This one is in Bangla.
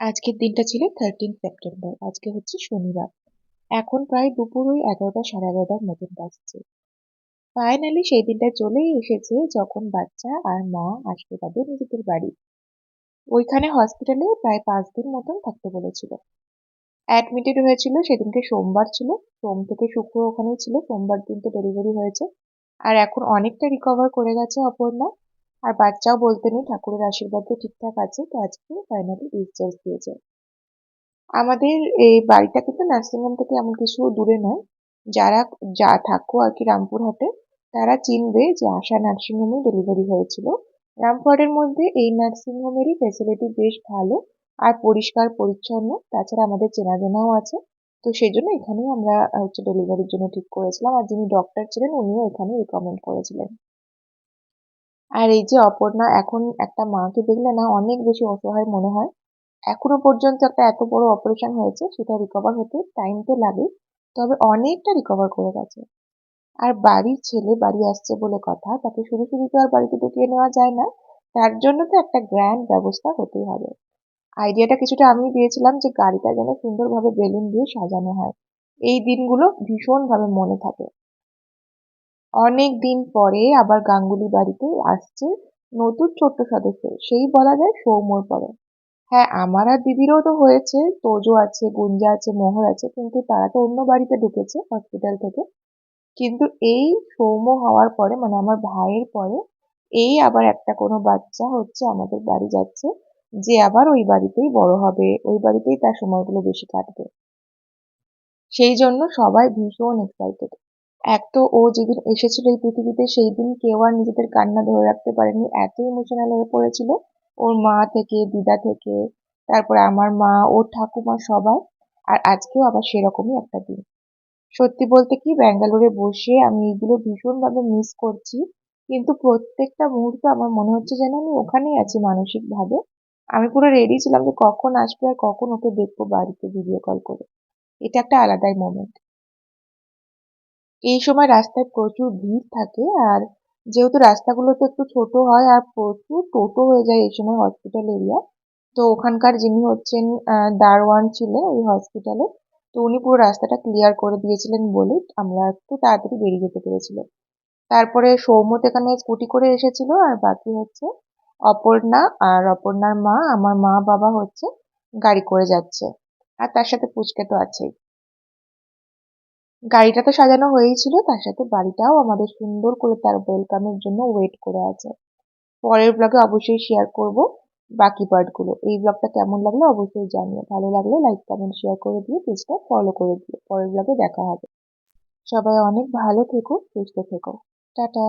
আজকের দিনটা ছিল থার্টিন সেপ্টেম্বর আজকে হচ্ছে শনিবার। এখন প্রায় দুপুর ওই এগারোটা সাড়ে এগারোটার মতন বাজছে। ফাইনালি সেই দিনটা চলেই এসেছে যখন বাচ্চা আর মা আসবে তাদের নিজেদের বাড়ি। ওইখানে হসপিটালে প্রায় পাঁচ দিন মতন থাকতে বলেছিল। অ্যাডমিটেড হয়েছিল সেদিনকে সোমবার ছিল। সোম থেকে শুক্র ওখানেই ছিল। সোমবার দিন তো ডেলিভারি হয়েছে। আর এখন অনেকটা রিকভার করে গেছে অপর্ণা। আর বাচ্চাও বলতে নেই, ঠাকুরের আশীর্বাদে ঠিকঠাক আছে, তো আজকে ফাইনালি ডিসচার্জ দিয়েছে আমাদের এই বাড়িটা কিন্তু নার্সিংহোম থেকে এমন কিছু দূরে নয়। যারা, যা থাকো আর কি রামপুরহাটে তারা চিনবে যে আশা নার্সিংহোমে ডেলিভারি হয়েছিল। রামপুরহাটের মধ্যে এই নার্সিংহোমেরই ফেসিলিটি বেশ ভালো আর পরিষ্কার, পরিচ্ছন্ন। তাছাড়া আমাদের চেনাজানাও আছে। তো সেই জন্য এখানেই আমরা হচ্ছে ডেলিভারির জন্য ঠিক করেছিলাম। আর যিনি ডক্টর ছিলেন, উনিও এখানে রিকমেন্ড করেছিলেন। আর এই যে অপর্ণা, এখন একটা মাকে দেখলে না অনেক বেশি অসহায় মনে হয়। এখনও পর্যন্ত একটা এত বড় অপারেশন হয়েছে, সেটা রিকভার হতে টাইম তো লাগে, তবে অনেকটা রিকভার করে গেছে। আর বাড়ির ছেলে বাড়ি আসছে বলে কথা, তাকে শুধু শুধু তো আর বাড়িতে ঢুকিয়ে নেওয়া যায় না, তার জন্য তো একটা গ্র্যান্ড ব্যবস্থা হতেই হবে। আইডিয়াটা কিছুটা আমি দিয়েছিলাম যে গাড়িটা যেন সুন্দরভাবে বেলুন দিয়ে সাজানো হয়। এই দিনগুলো ভীষণভাবে মনে থাকে। অনেক দিন পরে আবার গাঙ্গুলি বাড়িতে আসছে নতুন ছোট্ট সদস্য। সেই বলা যায় সৌম্যর পরে। হ্যাঁ আমার আর দিদিরও তো হয়েছে, তোজো আছে, গুঞ্জা আছে, মোহর আছে, কিন্তু তারা তো অন্য বাড়িতে ঢুকেছে হসপিটাল থেকে। কিন্তু এই সৌম্য হওয়ার পরে মানে আমার ভাইয়ের পরে, এই আবার একটা কোনো বাচ্চা হচ্ছে আমাদের বাড়ি যাচ্ছে, যে আবার ওই বাড়িতেই বড় হবে, ওই বাড়িতেই তার সময়গুলো বেশি কাটবে। সেই জন্য সবাই ভীষণ এক্সাইটেড এক তো ও যেদিন এসেছিল এই পৃথিবীতে সেই দিন কেউ আর নিজেদের কান্না ধরে রাখতে পারেনি, এত ইমোশনাল হয়ে পড়েছিল। ওর মা থেকে, দিদা থেকে, তারপরে আমার মা, ওর ঠাকুমা সবাই, আর আজকেও আবার সেরকমই একটা দিন। সত্যি বলতে কি, ব্যাঙ্গালোরে বসে আমি এগুলো ভীষণভাবে মিস করছি, কিন্তু প্রত্যেকটা মুহূর্ত আমার মনে হচ্ছে যেন আমি ওখানেই আছি মানসিকভাবে। আমি পুরো রেডি ছিলাম যে কখন আসবে আর কখন ওকে দেখব বাড়িতে ভিডিও কল করে। এটা একটা আলাদাই মোমেন্ট এই সময় রাস্তায় প্রচুর ভিড় থাকে আর যেহেতু রাস্তাগুলো তো একটু ছোট হয় আর প্রচুর টোটো হয়ে যায় এই সময় হসপিটাল এরিয়া তো ওখানকার যিনি হচ্ছেন দারোয়ান ছিলেন ওই হসপিটালে তো উনি পুরো রাস্তাটা ক্লিয়ার করে দিয়েছিলেন বলে আমরা একটু তাড়াতাড়ি বেরিয়ে যেতে পেরেছিলাম। তারপরে সৌম্যত এখানে স্কুটি করে এসেছিল আর বাকি হচ্ছে অপর্ণা আর অপর্ণার মা, আমার মা বাবা হচ্ছে গাড়ি করে যাচ্ছে। আর তার সাথে পুচকে তো আছেই। গাড়িটা তো সাজানো হয়েই ছিল তার সাথে বাড়িটাও আমাদের সুন্দর করে তার ওয়েলকামের জন্য ওয়েট করে আছে। পরের ব্লগে অবশ্যই শেয়ার করব বাকি পার্টগুলো এই ব্লগটা কেমন লাগল অবশ্যই জানিও। ভালো লাগলে লাইক কমেন্ট শেয়ার করে দিয়ে পেজটা ফলো করে দিও। পরের ব্লগে দেখা হবে। সবাই অনেক ভালো থেকো, সুস্থ থেকো। টাটা!